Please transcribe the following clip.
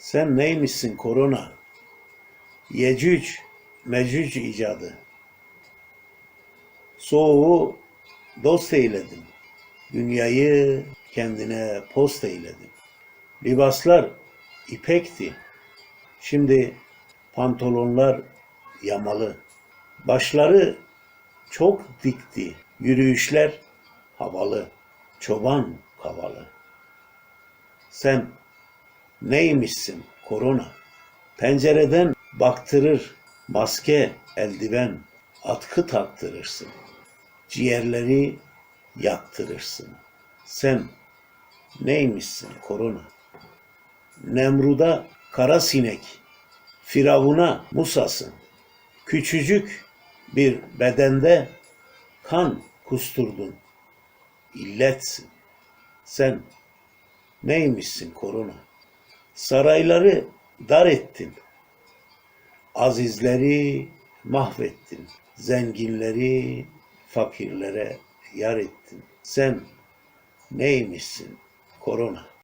Sen neymişsin korona? Yecüc, mecüc icadı. Soğuğu dost eyledin. Dünyayı kendine post eyledin. Libaslar ipekti. Şimdi pantolonlar yamalı. Başları çok dikti. Yürüyüşler havalı. Çoban kavalı. Sen neymişsin korona? Pencereden baktırır, maske, eldiven, atkı taktırırsın. Ciğerleri yaktırırsın. Sen neymişsin korona? Nemrud'a kara sinek, Firavun'a Musa'sın. Küçücük bir bedende kan kusturdun. İlletsin. Sen neymişsin korona? Sarayları dar ettin. Azizleri mahvettin. Zenginleri fakirlere yar ettin. Sen neymişsin korona?